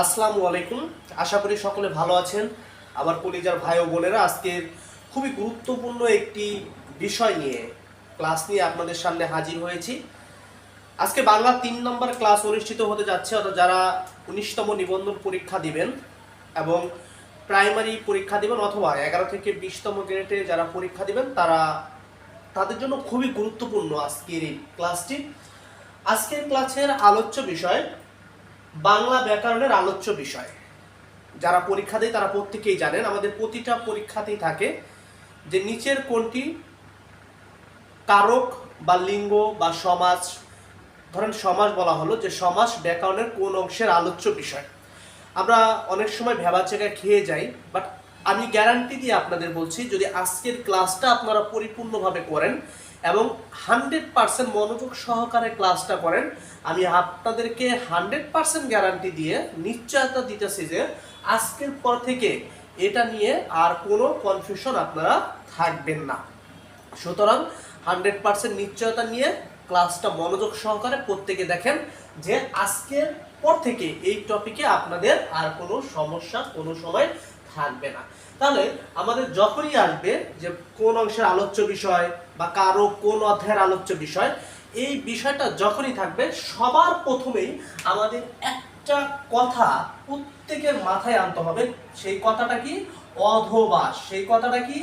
আসসালামু আলাইকুম। আশা করি সকলে ভালো আছেন। আমার কলিজার ভাই ও বোনেরা, আজকের খুবই গুরুত্বপূর্ণ একটি বিষয় নিয়ে ক্লাস নিয়ে আপনাদের সামনে হাজির হয়েছি। আজকে বাংলা তিন নম্বর ক্লাস অনুষ্ঠিত হতে যাচ্ছে, অর্থাৎ যারা উনিশতম নিবন্ধন পরীক্ষা দিবেন এবং প্রাইমারি পরীক্ষা দিবেন অথবা এগারো থেকে বিশতম গ্রেডে যারা পরীক্ষা দিবেন, তারা তাদের জন্য খুবই গুরুত্বপূর্ণ আজকের এই ক্লাসটি। আজকের ক্লাসের আলোচ্য বিষয় বাংলা ব্যাকরণের আলোচ্য বিষয়। যারা পরীক্ষা দেয়, তারা প্রত্যেকেই জানেন, আমাদের প্রতিটা পরীক্ষাতেই থাকে যে নিচের কোনটি কারক বা লিঙ্গ বা সমাজ ধরেন সমাজ বলা হলো, যে সমাজ ব্যাকরণের কোন অংশের আলোচ্য বিষয়। আমরা অনেক সময় ভেবা জায়গায় খেয়ে যাই বাট আমি গ্যারান্টি দিয়ে আপনাদের বলছি, যদি আজকের ক্লাসটা আপনারা পরিপূর্ণভাবে করেন এবং হান্ড্রেড পার্সেন্ট মনোযোগ সহকারে ক্লাসটা করেন। আমি আপনাদেরকে হান্ড্রেড পার্সেন্ট গ্যারান্টি দিয়ে নিশ্চয়তা দিতেছি যে আজকের পর থেকে এটা নিয়ে আর কোনো কনফিউশন আপনারা থাকবেন না। সুতরাং হান্ড্রেড পার্সেন্ট নিশ্চয়তা নিয়ে ক্লাসটা মনোযোগ সহকারে প্রত্যেকে দেখেন যে আজকের পর থেকে এই টপিকে আপনাদের আর কোনো সমস্যা কোনো সময় থাকবে না। তাহলে আমাদের যখনই আসবে যে কোন অংশের আলোচ্য বিষয় বা কারও কোন অধ্যায়ের আলোচ্য বিষয়, এই বিষয়টা যখনই থাকবে, সবার প্রথমেই আমাদের একটা কথা প্রত্যেকের মাথায় আনতে হবে। সেই কথাটা কি? অধবাস। সেই কথাটা কি?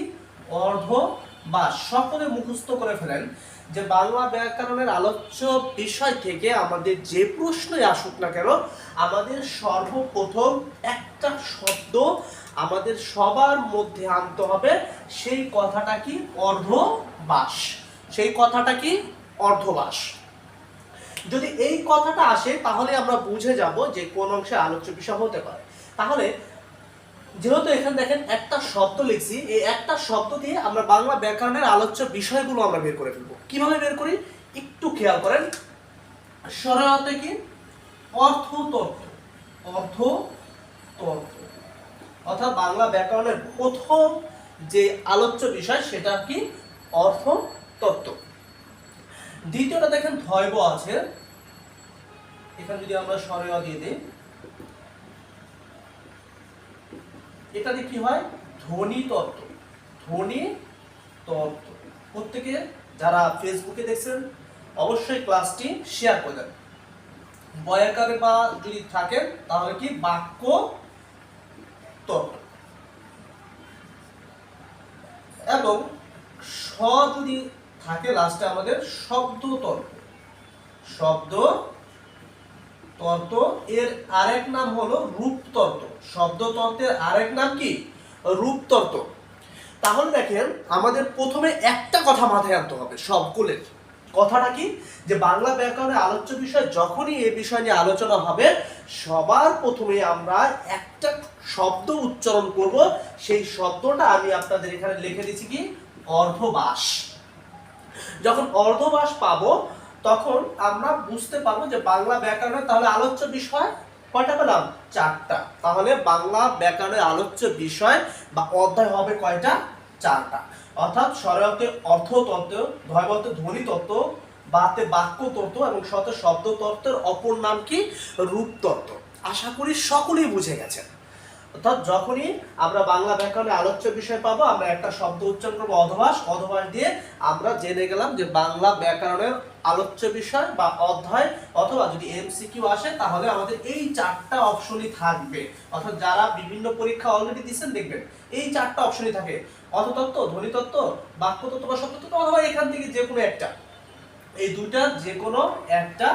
অর্ধবাস সকলে মুখস্থ করে ফেলেন যে বাংলা ব্যাকরণের আলোচ্য বিষয় থেকে আমাদের যে প্রশ্নই আসুক না কেন, আমাদের সর্বপ্রথম একটা শব্দ আমাদের সবার মধ্যে আনতে হবে। সেই কথাটা কি? অর্ধবাস সেই কথাটা কি? অর্ধবাস। যদি এই কথাটা আসে, তাহলে আমরা বুঝে যাব যে কোন অংশে আলোচ্য বিষয় হতে পারে। তাহলে, যেহেতু এখানে দেখেন একটা শব্দ লিখছি, এই একটা শব্দ দিয়ে আমরা বাংলা ব্যাকরণের আলোচ্য বিষয়গুলো আমরা বের করে ফেলব। কীভাবে বের করি? একটু খেয়াল করেন। সরলতে কি? অর্থতত্ত্ব অর্থ তত্ত্ব অর্থাৎ বাংলা ব্যাকরণের প্রথম যে আলোচ্য বিষয়, সেটা কি? অর্থ, তত্ত্ব। দ্বিতীয়টা দেখেন ধৈব আছে। এখানে যদি আমরা সরয় দিয়ে দিই এটাতে কি হয়? ধ্বনি তত্ত্ব। ধ্বনি তত্ত্ব। প্রত্যেকে যারা ফেসবুকে দেখছেন, অবশ্যই ক্লাসটি শেয়ার করে দেন। বয়াকারে বা যদি থাকেন তাহলে কি? বাক্য তত্ত্ব। এবং স যদি থাকে লাস্টে আমাদের শব্দ তত্ত্ব শব্দ তত্ত্ব এর আরেক নাম হলো রূপতত্ত্ব শব্দতত্ত্বের আরেক নাম কি? রূপতত্ত্ব তাহলে দেখেন, আমাদের প্রথমে একটা কথা মাথায় আনতে হবে সবগুলোর কথাটা কি? যে বাংলা ব্যাকরণের আলোচ্য বিষয় যখনই এই বিষয় নিয়ে আলোচনা হবে, সবার প্রথমে আমরা একটা শব্দ উচ্চারণ করব। সেই শব্দটা আমি আপনাদের এখানে লিখে দিচ্ছি কি? অর্ধবাস। যখন অর্ধবাস পাবো, তখন আমরা বুঝতে পারব যে বাংলা ব্যাকরণের তাহলে আলোচ্য বিষয় কয়টা পেলাম? চারটা। তাহলে বাংলা ব্যাকরণের আলোচ্য বিষয় বা অধ্যায় হবে কয়টা? চারটা। অর্থাৎ স্বরতে অর্থতত্ত্ব ধৈবতে ধ্বনি তত্ত্ব বাতে বাক্য তত্ত্ব এবং শত শব্দ তত্ত্বের অপর নাম কি? রূপতত্ত্ব। আশা করি সকলেই বুঝে গেছেন। অর্থাৎ যখনই আমরা বাংলা ব্যাকরণে আলোচ্য বিষয় পাবো, আমরা একটা শব্দ উচ্চারণ করব, অধবাস। অধবাস দিয়ে আমরা জেনে গেলাম যে বাংলা ব্যাকরণের আলোচ্য বিষয় বা অধ্যায়, অথবা যদি এমসিকিউ আসে, তাহলে আমাদের এই চারটা অপশনই থাকবে। অর্থাৎ যারা বিভিন্ন পরীক্ষা অলরেডি দিচ্ছেন দেখবেন, এই চারটা অপশনই থাকে। অর্থতত্ত্ব ধ্বনিতত্ত্ব, বাক্যতত্ত্ব বা শব্দতত্ত্ব, অথবা এখান থেকে যে কোনো একটা। এই দুইটা, যে কোনো একটা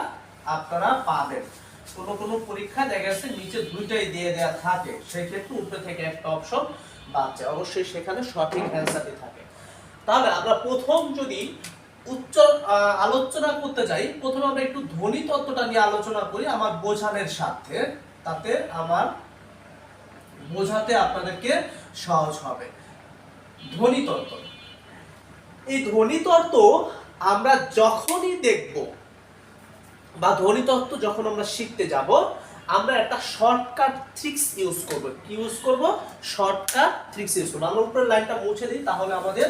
আপনারা পাবেন। কোনো কোনো পরীক্ষা দেখা যাচ্ছে নিচে দুইটাই দিয়ে দেওয়া থাকে। সেই ক্ষেত্রে উপরে থেকে একটা অপশন বাদ যায়। অবশ্যই সেখানে সঠিক অ্যান্সারটি থাকে। তাহলে আমরা প্রথম যদি উচ্চ আলোচনা করতে যাই, প্রথমে আমরা একটু ধ্বনি তত্ত্বটা নিয়ে আলোচনা করি আমার বোঝানোর সাথে। তাতে আমার বোঝাতে আপনাদেরকে সহজ হবে। ধ্বনি তত্ত্ব। এই ধ্বনি তত্ত্ব আমরা যখনই দেখব বা ধ্বনি তত্ত্ব যখন আমরা শিখতে যাব, আমরা একটা শর্টকাট ট্রিক্স ইউজ করব। কি ইউজ করব? শর্টকাট ট্রিক্স ইউজ করব। আমরা উপরের লাইনটা মুছে দিই, তাহলে আমাদের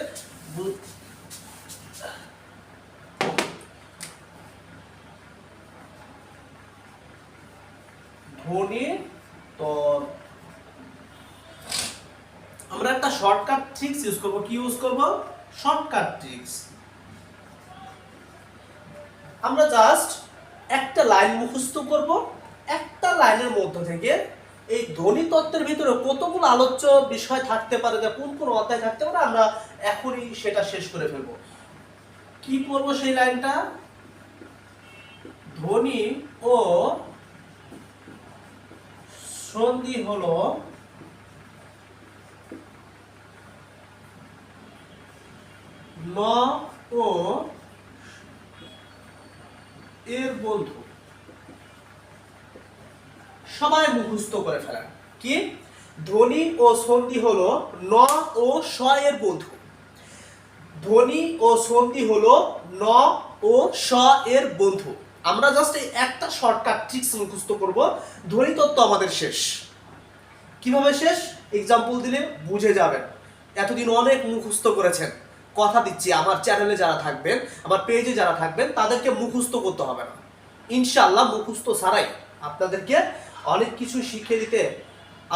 ধ্বনি তো আমরা একটা শর্টকাট ট্রিক্স ইউজ করব। কি ইউজ করব? শর্টকাট ট্রিক্স আমরা জাস্ট একটা লাইন মুখস্থ করব, একটা লাইনের মধ্য থেকে এই ধ্বনি তত্ত্বের ভিতরে কতগুলো আলোচ্য বিষয় থাকতে পারে যে কোন কোন অধ্যায় থাকতে পারে আমরা এখনই সেটা শেষ করে ফেলব। কি করব সেই লাইনটা? ধ্বনি ও সন্ধি হলো ন ও এর বন্ধু। সবাই মুখস্থ করে ফেলেন। কি? ধ্বনি ও সন্ধি হলো ন ও স এর বন্ধু। ধ্বনি ও সন্ধি হলো ন ও স এর বন্ধু। আমরা জাস্ট এই একটা শর্টকাট ট্রিক্স মুখস্থ করব। ধ্বনি তত্ত্ব আমাদের শেষ। কীভাবে শেষ? এক্সাম্পল দিলে বুঝে যাবেন। এতদিন অনেক মুখস্থ করেছেন। কথা দিচ্ছি, আমার চ্যানেলে যারা থাকবেন, আমার পেজে যারা থাকবেন, তাদেরকে মুখস্থ করতে হবে না। ইনশাল্লাহ মুখস্থ ছাড়াই আপনাদেরকে অনেক কিছু শিখিয়ে দিতে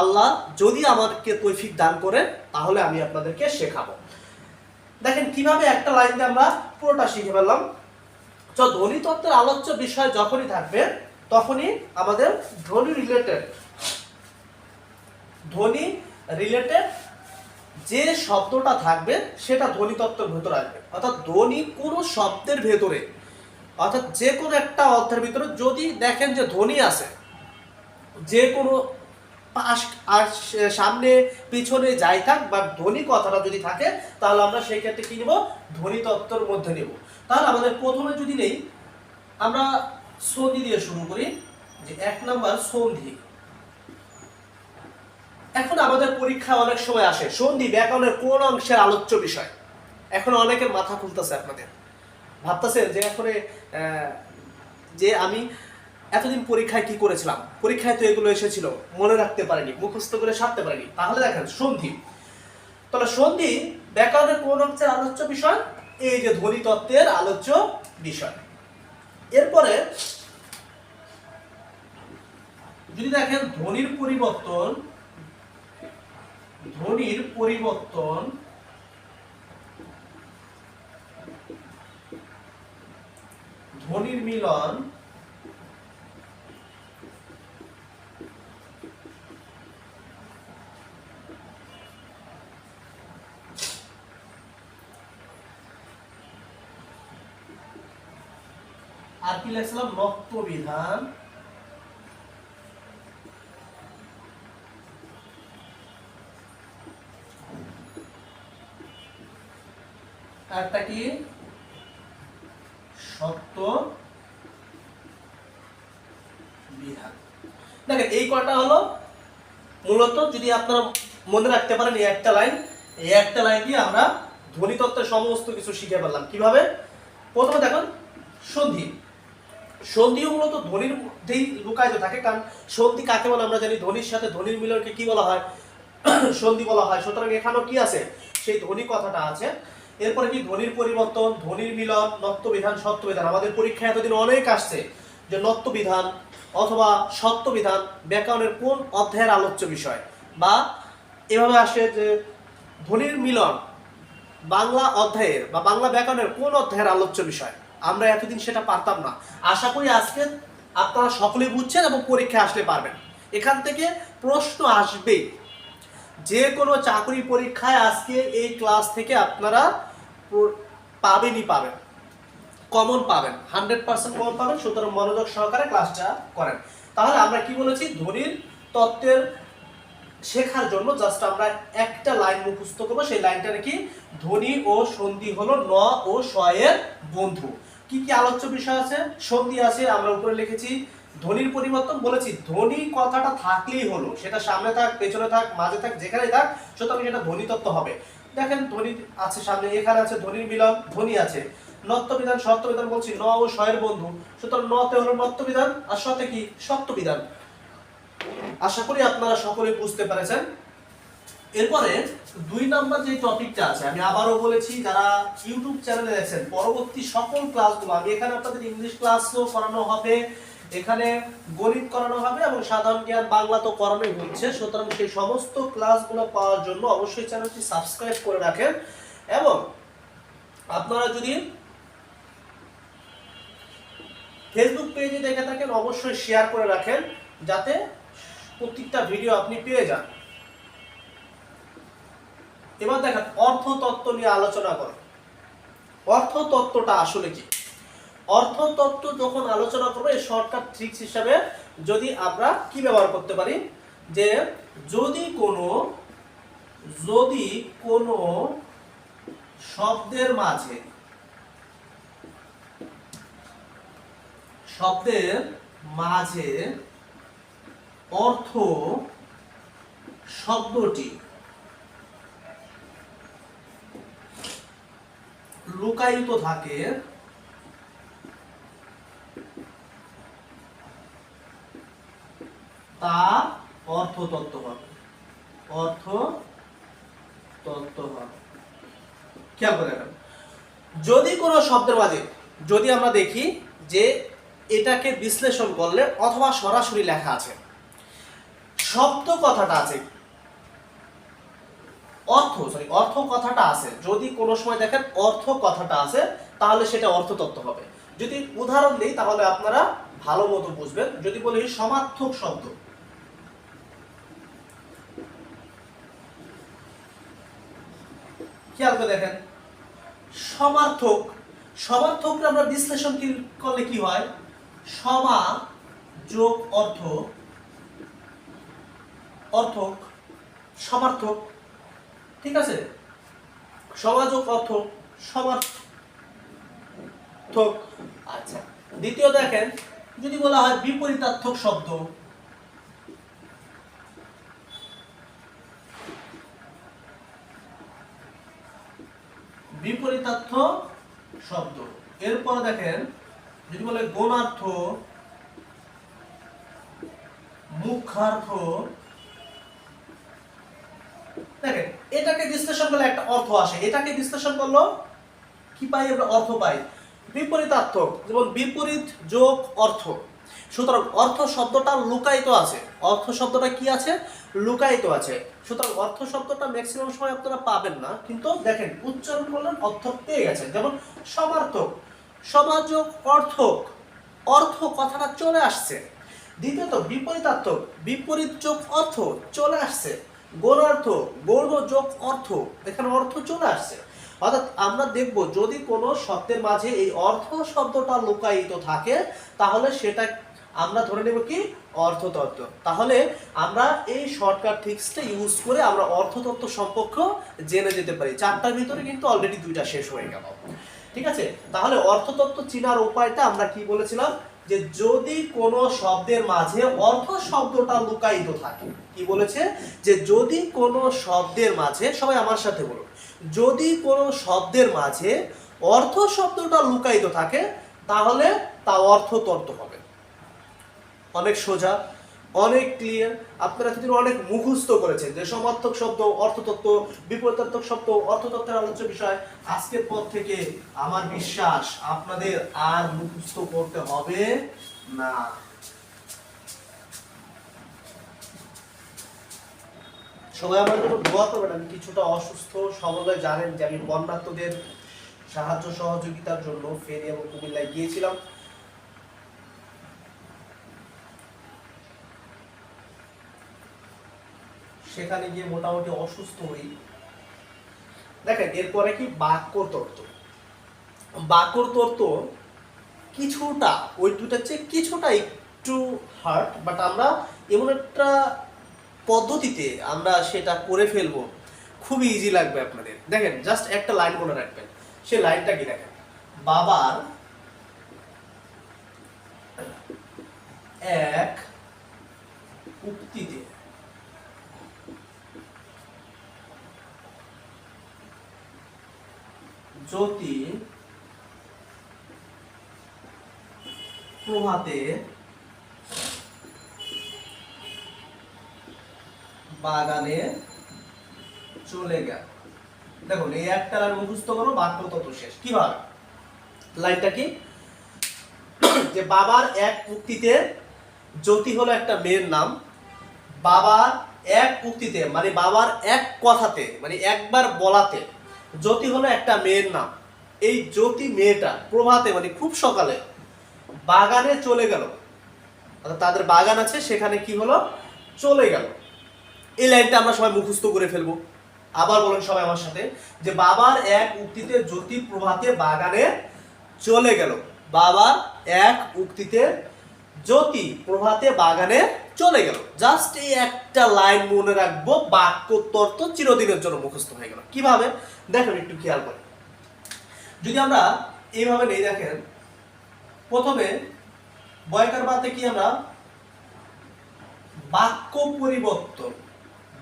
আল্লাহ যদি আমাকে তৈফিক দান করেন, তাহলে আমি আপনাদেরকে শেখাবো। দেখেন, কীভাবে একটা লাইন দিয়ে আমরা পুরোটা শিখে ফেললাম। তো ধ্বনি তত্ত্বের আলোচ্য বিষয় যখনই থাকবে, তখনই আমাদের ধ্বনি রিলেটেড ধ্বনি রিলেটেড যে শব্দটা থাকবে, সেটা ধ্বনি তত্ত্বের ভেতরে আসবে। অর্থাৎ ধ্বনি কোনো শব্দের ভেতরে। অর্থাৎ যে কোনো একটা অর্থের ভিতরে যদি দেখেন যে ধ্বনি আছে, যে কোনো পাশ সামনে, পিছনে যাই থাক বা ধ্বনি কথাটা যদি থাকে, তাহলে আমরা সেই ক্ষেত্রে কি নিব? ধ্বনি তত্ত্বের মধ্যে নেব। তাহলে আমাদের প্রথমে যদি নেই, আমরা সন্ধি দিয়ে শুরু করি, যে এক নাম্বার সন্ধি। এখন আমাদের পরীক্ষা অনেক সময় আসে। সন্ধি, ব্যাকরণের কোন অংশের আলোচ্য বিষয়? এখন অনেকের মাথা খুলতেছে আপনাদের। ভাবতেছেন যে এখন যে আমি এতদিন পরীক্ষায় কি করেছিলাম? পরীক্ষায় তো এগুলো এসেছিল, মনে রাখতে পারিনি, মুখস্থ করে সারতে পারিনি। তাহলে দেখেন, সন্ধি। তাহলে সন্ধি, ব্যাকরণের কোন অংশের আলোচ্য বিষয়? এই যে ধ্বনি তত্ত্বের আলোচ্য বিষয়। এরপরে, যদি দেখেন ধ্বনির পরিবর্তন ধ্বনির পরিবর্তন ধ্বনির মিলন আর কি লেখছিলাম? নক্ত বিধান আরটা কি? সত্য বিধান দেখেন, এই কটা হলো মূলত যদি আপনারা মনে রাখতে পারেন, এই একটা লাইন, এই একটা লাইন দিয়ে আমরা ধ্বনিতত্ত্বের সমস্ত কিছু শিখে পেলাম কীভাবে? প্রথমে দেখুন, সন্ধি। সন্ধিও মূলত ধ্বনির মধ্যেই লুকায়িত থাকে, কারণ সন্ধি কাকে বলে আমরা জানি? ধ্বনির সাথে ধ্বনির মিলনকে কি বলা হয়? সন্ধি বলা হয়। সুতরাং এখানেও কি আছে? সেই ধ্বনি কথাটা আছে। এরপরে কি ধ্বনির পরিবর্তন, ধ্বনির মিলন নত্ব বিধান সত্য বিধান আমাদের পরীক্ষায় এতদিন অনেক আসছে যে নত্ব বিধান অথবা সত্য বিধান ব্যাকরণের কোন অধ্যায়ের আলোচ্য বিষয়? বা এভাবে আসে যে ধ্বনির মিলন বাংলা অধ্যায়ের বা বাংলা ব্যাকরণের কোন অধ্যায়ের আলোচ্য বিষয়? আমরা এতদিন সেটা পারতাম না। আশা করি আজকে আপনারা সকলে বুঝছেন এবং পরীক্ষা আসলে পারবেন। এখান থেকে প্রশ্ন আসবেই। যে কোনো চাকরি পরীক্ষায় আজকে এই ক্লাস থেকে আপনারা পাবেনই পাবেন। কমন পাবেন। হান্ড্রেড পার্সেন্ট কমন পাবেন, সুতরাং মনোযোগ সহকারে ক্লাসটা করেন। তাহলে আমরা কি বলেছি? ধ্বনির তত্ত্বের শেখার জন্য জাস্ট আমরা একটা লাইন মুখস্থ করব। সেই লাইনটা নাকি ধ্বনি ও সন্ধি হলো ন ও এর বন্ধু। কি কি আলোচ্য বিষয় আছে? সন্ধি আছে, আমরা উপরে লিখেছি ধ্বনির পরিবর্তন, বলেছি ধ্বনি কথাটা থাকলেই হলো। সেটা সামনে থাক, পেছনে থাক, মাঝে থাক, যেখানেই থাক, সুতরাং সেটা ধ্বনি তত্ত্ব হবে। দেখেন ধ্বনি আছে সামনে, এখানে আছে ধ্বনির মিলন, ধ্বনি আছে। নত্য বিধান, সত্য বিধান বলছি, ন ও এর বন্ধু। সুতরাং নতে হলো নত্য বিধান, আর সতে কি? সত্য বিধান। আশা করি আপনারা সকলে বুঝতে পেরেছেন। এরপরে দুই নাম্বার যে টপিকটা আছে, আমি আবারও বলেছি, যারা ইউটিউব চ্যানেলে দেখছেন, পরবর্তী সকল ক্লাসগুলো, আমি এখানে আপনাদের ইংলিশ ক্লাসও করানো হবে। এখানে গণিত করানো হবে এবং সাধারণ জ্ঞান বাংলা তো করানোই হচ্ছে। সুতরাং সেই সমস্ত ক্লাসগুলো পাওয়ার জন্য অবশ্যই চ্যানেলটি সাবস্ক্রাইব করে রাখেন এবং আপনারা যদি ফেসবুক পেজে দেখে থাকেন, অবশ্যই শেয়ার করে রাখেন যাতে প্রত্যেকটা ভিডিও আপনি পেয়ে যান। এবার দেখেন, অর্থতত্ত্ব নিয়ে আলোচনা করো। অর্থতত্ত্বটা আসলে কি? অর্থতত্ত্ব যখন আলোচনা করব, এই শর্টকাট ট্রিক্স হিসাবে যদি আমরা কি ব্যবহার করতে পারি? যে যদি কোনো যদি কোনো শব্দের মাঝে শব্দের মাঝে অর্থ শব্দটি লুকায়িত থাকে তা অর্থতত্ত্ব হবে অর্থ তত্ত্ব হবে খেয়াল করে রাখবেন যদি কোনো শব্দের মাঝে যদি আমরা দেখি যে এটাকে বিশ্লেষণ করলে অথবা সরাসরি লেখা আছে, শব্দ কথাটা আছে, অর্থ সরি অর্থ কথাটা আছে, যদি কোনো সময় দেখেন অর্থ কথাটা আছে, তাহলে সেটা অর্থতত্ত্ব হবে। যদি উদাহরণ দিই, তাহলে আপনারা ভালো মতো বুঝবেন। যদি বলি সমার্থক শব্দ খেয়াল করে দেখেন। সমার্থক, সমার্থকরা আমরা বিশ্লেষণ করলে কি হয়? সমা যোগ অর্থ, অর্থক, সমার্থক, ঠিক আছে? সমাযোগ অর্থ, সমার্থক। আচ্ছা দ্বিতীয় দেখেন, যদি বলা হয় বিপরীতার্থক শব্দ বিপরীতার্থ শব্দ। এরপরে দেখেন, যদি বলে গণার্থ মুখার্থ, দেখেন, এটাকে বিশ্লেষণ করলে একটা অর্থ আসে। এটাকে বিশ্লেষণ করল কি পাই? আমরা অর্থ পাই। বিপরীতার্থক যেমন বিপরীত যোগ অর্থ। সুতরাং অর্থ শব্দটা লুকায়িত আছে। অর্থ শব্দটা কি আছে? লুকায়িত আছে। সুতরাং অর্থ শব্দটা ম্যাক্সিমাম সময় আপনারা পাবেন না, কিন্তু দেখেন উচ্চারণ করলেন অর্থ পেয়ে গেছেন। যেমন সমার্থক সমাযোগ অর্থক, অর্থ কথাটা চলে আসছে। দ্বিতীয়ত, বিপরীতার্থক বিপরীত যোগ অর্থ চলে আসছে। গৌণার্থ গৌণ যোগ অর্থ, এখানে অর্থ চলে আসছে। অর্থাৎ আমরা দেখব যদি কোনো শব্দের মাঝে এই অর্থ শব্দটা লুকায়িত থাকে, তাহলে সেটা আমরা ধরে নেব কি? অর্থতত্ত্ব। তাহলে আমরা এই শর্টকাট ট্রিক্সটা ইউজ করে আমরা অর্থতত্ত্ব সম্পর্কে জেনে যেতে পারি। চারটার ভিতরে কিন্তু অলরেডি দুইটা শেষ হয়ে গেল। ঠিক আছে? তাহলে অর্থতত্ত্ব চিনার উপায়টা আমরা কি বলেছিলাম? যে যদি কোনো শব্দের মাঝে অর্থ শব্দটা লুকায়িত থাকে, কি বলেছে? যে যদি কোনো শব্দের মাঝে, সবাই আমার সাথে বলুন, যদি কোনো শব্দের মাঝে অর্থ শব্দটা লুকায়িত থাকে, তাহলে তা অর্থতত্ত্ব হবে। অনেক সোজা, অনেক ক্লিয়ার আপনারা কিন্তু অনেক মুখস্থ করেছেন যে সমার্থক শব্দ, অর্থতত্ত্ব, বিপরীতার্থক শব্দ, অর্থতত্ত্বের আলোচ্য বিষয়। আজকের পর থেকে আমার বিশ্বাস আপনাদের আর মুখস্থ করতে হবে না। সবাই আমার জন্য দোয়া করবেন, আমি কিছুটা অসুস্থ। সমন্বয় জানেন যে আমি বন্যার্থদের সাহায্য সহযোগিতার জন্য ফেরি এবং কুমিল্লায় গিয়েছিলাম। সেখানে গিয়ে মোটামুটি অসুস্থ হই। দেখেন, এরপরে কি? বাক্যর তত্ত্ব। বাকর তত্ত্ব কিছুটা, ওই দুটার চেয়ে কিছুটা একটু হার্ড বাট আমরা এমন একটা পদ্ধতিতে আমরা সেটা করে ফেলব। খুবই ইজি লাগবে আপনাদের। দেখেন জাস্ট একটা লাইন মনে রাখবেন। সে লাইনটা কি দেখেন? বাবার এক উক্তিতে জ্যোতি প্রভাতে বাগানে চলে গেল। দেখো এই একটা লাইন মুখস্থ করো, বাক্য তত শেষ। কীভাবে লাইনটা কি? যে বাবার এক উক্তিতে জ্যোতি হলো একটা মেয়ের নাম। বাবার এক উক্তিতে মানে বাবার এক কথাতে মানে একবার বলাতে। জ্যোতি হলো একটা মেয়ের নাম। এই জ্যোতি মেয়েটা প্রভাতে মানে খুব সকালে, বাগানে চলে গেল। অর্থাৎ তাদের বাগান আছে, সেখানে কি হলো? চলে গেল। এই লাইনটা আমরা সবাই মুখস্থ করে ফেলব। আবার বলেন সবাই আমার সাথে যে বাবার এক উক্তিতে জ্যোতি প্রভাতে বাগানে চলে গেল। বাবার এক উক্তিতে জ্যোতি প্রভাতে বাগানে চলে গেল। জাস্ট এই একটা লাইন মনে রাখব বাক্য তর্ত চিরদিনের জন্য মুখস্থ হয়ে গেল। কীভাবে? দেখেন একটু খেয়াল করে। যদি আমরা এইভাবে নেই, দেখেন, প্রথমে বয়কার বাতে কি আমরা? বাক্য পরিবর্তন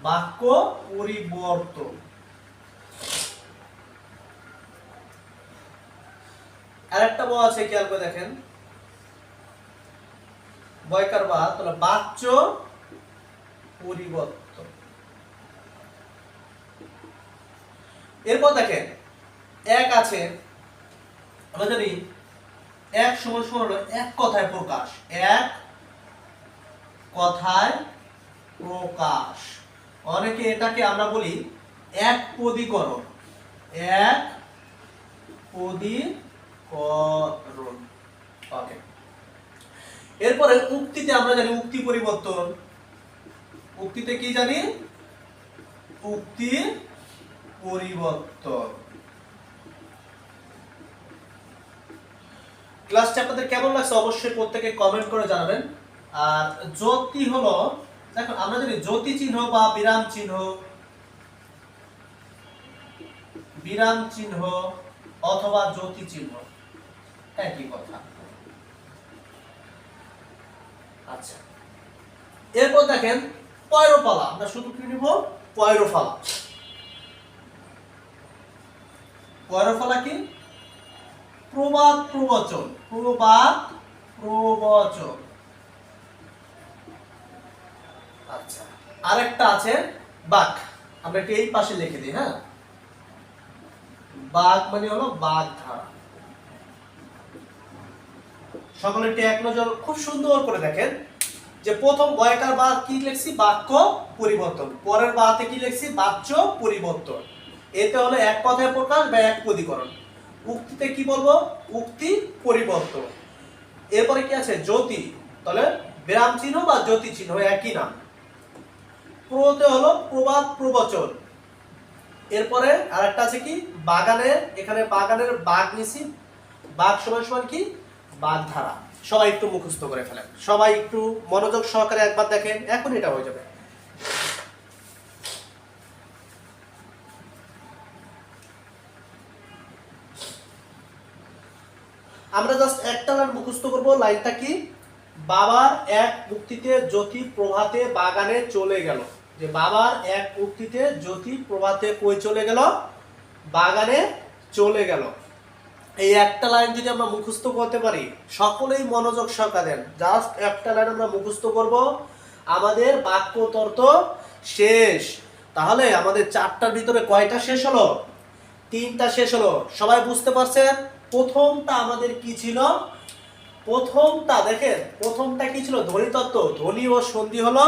বাক্য পরিবর্তন। আরেকটা ব আছে, খেয়াল করে দেখেন। বয়কার বা তাহলে বাচ্য পরিবর্তন। এরপর দেখেন, এক আছে, আমরা জানি এক সমান সমান হলো এক কথায় প্রকাশ, এক কথায় প্রকাশ। অনেকে এটাকে আমরা বলি এক পদীকরণ এক পদীকরণ। ওকে এরপরে উক্তিতে আমরা জানি উক্তি পরিবর্তন। উক্তিতে কি জানি? উক্তি পরিবর্তন। ক্লাসটা আপনাদের কেমন লাগছে অবশ্যই প্রত্যেকে কমেন্ট করে জানাবেন। আর জ্যোতি হলো, দেখো, আমরা জানি জ্যোতি চিহ্ন বা বিরাম চিহ্ন। বিরাম চিহ্ন অথবা জ্যোতি চিহ্ন। একই কথা। আচ্ছা। এরপর দেখেন পয়রোপালা আমরা শুধু কি নিব? পয়রোফালা। পয়রোফালা কি? প্রবাদ প্রবচন। প্রবাদ প্রবচন। আচ্ছা। আরেকটা আছে, বাঘ। আমরা একটু এই পাশে লিখে দিই হ্যাঁ? বাঘ মানে হলো বাঘ ধারা সকলে একটু এক নজর, খুব সুন্দর করে দেখেন। যে প্রথম বয়কার বা কি লিখছি? বাক্য পরিবর্তন। পরের বাতে কি লিখছি? বাচ্য পরিবর্তন। এতে হলো এক কথায় প্রকাশ বা এক পদীকরণ উক্তিতে কি বলব? উক্তি পরিবর্তন। এরপরে কি আছে? জ্যোতি। তাহলে বিরাম চিহ্ন বা জ্যোতি চিহ্ন, একই নাম। প্রতে হলো প্রবাদ প্রবচন। এরপরে আরেকটা আছে কি? বাগানে এখানে বাগানের বাঘ নিছি। বাঘ সমান সমান কি? বাঘ ধারা সবাই একটু মুখস্থ করে ফেলেন। সবাই একটু মনোযোগ সহকারে একবার দেখেন, এখন এটা হয়ে যাবে। আমরা জাস্ট একটা লাইন মুখস্থ করব, লাইনটা কি? বাবার এক উক্তিতে জ্যোতি প্রভাতে বাগানে চলে গেল। যে বাবার এক উক্তিতে জ্যোতি প্রভাতে কই চলে গেল? বাগানে চলে গেল। এই একটা লাইন যদি আমরা মুখস্থ করতে পারি, সকলেই মনোযোগ সহকারে দেন। জাস্ট একটা লাইন আমরা মুখস্থ করব। আমাদের বাক্য তর্ক শেষ। তাহলে আমাদের চারটার ভিতরে কয়টা শেষ হলো? তিনটা শেষ হলো। সবাই বুঝতে পারছেন? প্রথমটা আমাদের কি ছিল? প্রথমটা দেখেন, প্রথমটা কি ছিল? ধ্বনি তত্ত্ব। ও সন্ধি হলো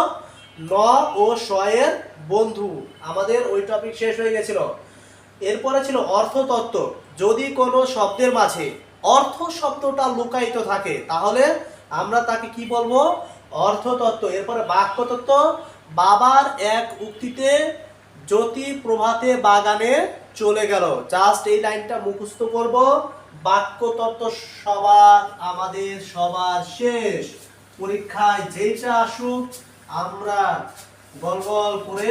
ন ও শয়ের বন্ধু। আমাদের ওই টপিক শেষ হয়ে গেছিল। এরপরে ছিল অর্থতত্ত্ব। যদি কোনো শব্দের মাঝে অর্থ শব্দটা লুকায়িত থাকে, তাহলে আমরা তাকে কি বলব? অর্থতত্ত্ব। এরপরে বাক্যতত্ত্ব, বাবার এক উক্তিতে জ্যোতি প্রভাতে বাগানে চলে গেল। জাস্ট এই লাইনটা মুখস্থ করব। বাক্যতত্ত্ব সবার, আমাদের সবার শেষ। পরীক্ষায় যেইটা আসুক, আমরা গল গল করে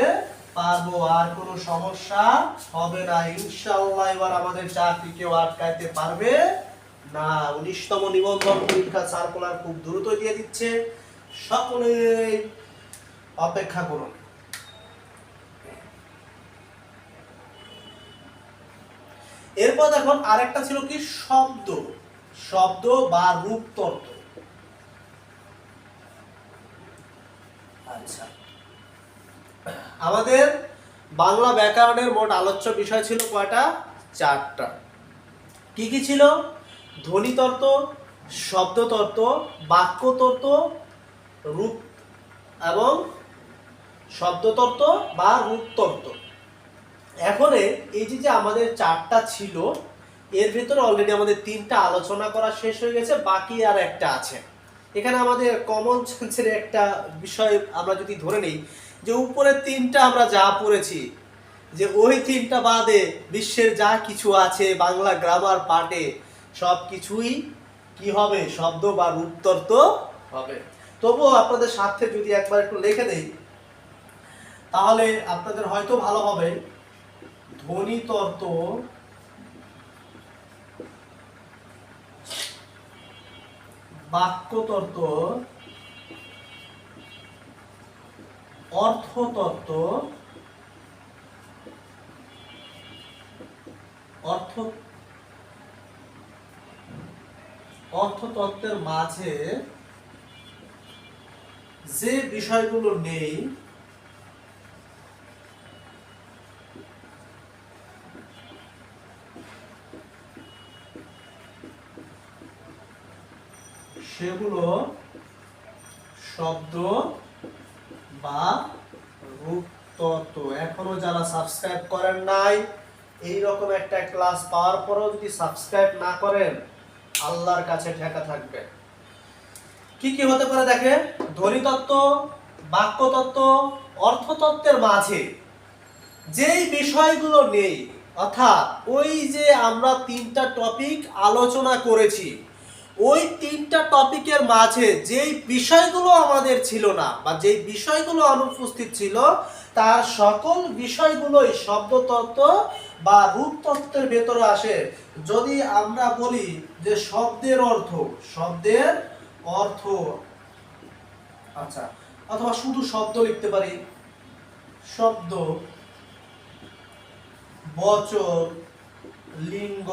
পারব, আর কোনো সমস্যা হবে না। ইনশাআল্লাহ এবার আমাদের চাকরি কেউ আটকাইতে পারবে না। উনিশতম নিবন্ধন পরীক্ষা সার্কুলার খুব দ্রুত দিয়ে দিচ্ছে। সকলেই অপেক্ষা করুন। এরপর দেখুন আরেকটা ছিল কি? শব্দ। শব্দ বা রূপতত্ত্ব আচ্ছা। আমাদের বাংলা ব্যাকরণের মোট আলোচ্য বিষয় ছিল কয়টা? চারটা। কি কি ছিল? ধ্বনিতত্ত্ব, শব্দতত্ত্ব, বাক্যতত্ত্ব, রূপ এবং শব্দতত্ত্ব বা রূপতত্ত্ব। এখন এই যে যে আমাদের চারটা ছিল, এর ভিতরে অলরেডি আমাদের তিনটা আলোচনা করা শেষ হয়ে গেছে, বাকি আর একটা আছে। এখানে আমাদের কমন সেন্সের একটা বিষয় আমরা যদি ধরে নিই যে উপরে তিনটা আমরা যা পড়েছি, যে ওই তিনটা বাদে বিশ্বের যা কিছু আছে, বাংলা গ্রামার পার্টে সব কিছুই কি হবে? শব্দ বা রূপতর্ত হবে। তবুও আপনাদের স্বার্থে যদি একবার একটু লিখে দেই, তাহলে আপনাদের হয়তো ভালো হবে। ধ্বনিতত্ত্ব বাক্যতত্ত্ব অর্থতত্ত্ব অর্থ অর্থতত্ত্বের মাঝে যে বিষয়গুলো নেই সেগুলো শব্দ বা রূপতত্ত্ব এখনও যারা সাবস্ক্রাইব করেন নাই এই রকম একটা ক্লাস পাওয়ার পরেও যদি সাবস্ক্রাইব না করেন, আল্লাহর কাছে ঠেকা থাকবে। কি কি হতে পারে দেখে ধ্বনিতত্ত্ব, বাক্যতত্ত্ব, অর্থতত্ত্বের মাঝে যেই বিষয়গুলো নেই, অর্থাৎ ওই যে আমরা তিনটা টপিক আলোচনা করেছি ওই তিনটা টপিকের মাঝে যেই বিষয়গুলো আমাদের ছিল না বা যেই বিষয়গুলো অনুপস্থিত ছিল, তার সকল বিষয়গুলোই শব্দতত্ত্ব বা রূপতত্ত্বের ভেতরে আসে। যদি আমরা বলি যে শব্দের অর্থ শব্দের অর্থ আচ্ছা অথবা শুধু শব্দ লিখতে পারি। শব্দ, বচন, লিঙ্গ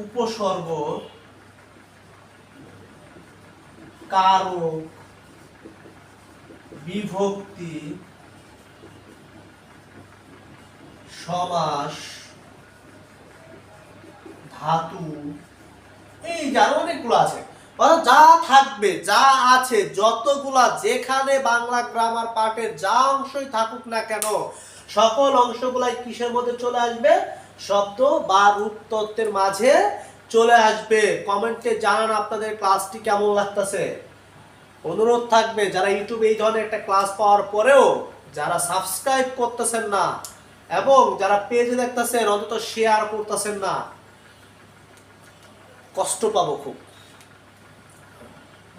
উপসর্গ, কারক, বিভক্তি সমাস ধাতু, এই যে আরও অনেকগুলো আছে। যা থাকবে, যা আছে, যতগুলা যেখানে বাংলা গ্রামার পার্টের যা অংশই থাকুক না কেন, সকল অংশগুলাই কিসের মধ্যে চলে আসবে? শব্দ বা রূপতত্ত্বের মাঝে চলে আসবে। কমেন্টে জানান আপনাদের ক্লাসটি কেমন লাগতেছে। অনুরোধ থাকবে, যারা ইউটিউবে এই ধরনের একটা ক্লাস পাওয়ার পরেও যারা সাবস্ক্রাইব করতেছেন না এবং যারা পেজে দেখতেছেন, অন্তত শেয়ার করতেছেন না, কষ্ট পাবো খুব।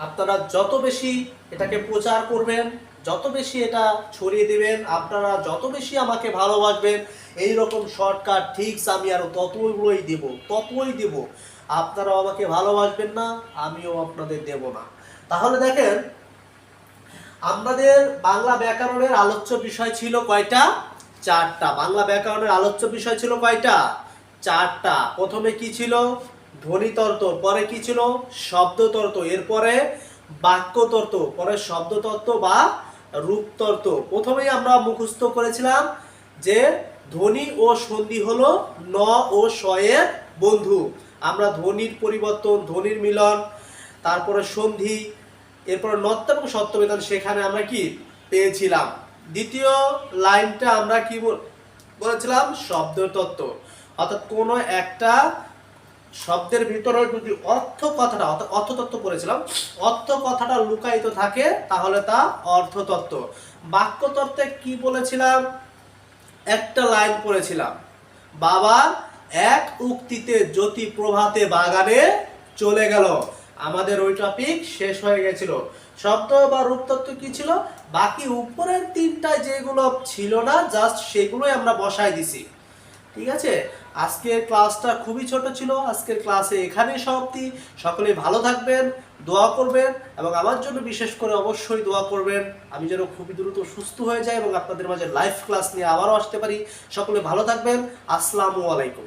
আপনারা যত বেশি এটাকে প্রচার করবেন যত বেশি এটা ছড়িয়ে দিবেন, আপনারা যত বেশি আমাকে ভালোবাসবেন এই রকম শর্টকাট ঠিকস আমি আরও ততগুলোই দেব, ততই দেব। আপনারাও আমাকে ভালোবাসবেন না, আমিও আপনাদের দেব না। তাহলে দেখেন, আমাদের বাংলা ব্যাকরণের আলোচ্য বিষয় ছিল কয়টা? চারটা। বাংলা ব্যাকরণের আলোচ্য বিষয় ছিল কয়টা? চারটা। প্রথমে কি ছিল? ধ্বনিতত্ত্ব পরে কি ছিল? শব্দতত্ত্ব এরপরে বাক্যতত্ত্ব পরে শব্দতত্ত্ব বা রূপতত্ত্ব প্রথমেই আমরা মুখস্থ করেছিলাম যে ধ্বনি ও সন্ধি হলো ন ও শয়ের বন্ধু। আমরা ধ্বনির পরিবর্তন, ধ্বনির মিলন, তারপরে সন্ধি, এরপরে নত্য এবং সত্যবেদন সেখানে আমরা কি পেয়েছিলাম? দ্বিতীয় লাইনটা আমরা কি বল- বলেছিলাম? শব্দতত্ত্ব। অর্থাৎ কোনো একটা শব্দের ভিতরে যদি অর্থ কথাটা অর্থাৎ তত্ত্ব পড়েছিলাম, অর্থ কথাটা লুকায়িত থাকে, তাহলে তা অর্থতত্ত্ব। বাক্যতত্ত্বে কি বলেছিলাম? একটা লাইন পড়েছিলাম। বাবা, এক উক্তিতে জ্যোতি প্রভাতে বাগানে চলে গেল। আমাদের ওই টপিক শেষ হয়ে গেছিল। শব্দ বা রূপতত্ত্ব কি ছিল? বাকি উপরের তিনটা যেগুলো ছিল না জাস্ট সেগুলোই আমরা বসাই দিছি। ঠিক আছে? আজকের ক্লাসটা খুবই ছোট ছিল। আজকের ক্লাসে এখানেই সমাপ্তি। সকলে ভালো থাকবেন, দোয়া করবেন এবং আমার জন্য বিশেষ করে অবশ্যই দোয়া করবেন। আমি যেন খুবই দ্রুত সুস্থ হয়ে যাই এবং আপনাদের মাঝে লাইভ ক্লাস নিয়ে আবারও আসতে পারি। সকলে ভালো থাকবেন। আসসালামু আলাইকুম।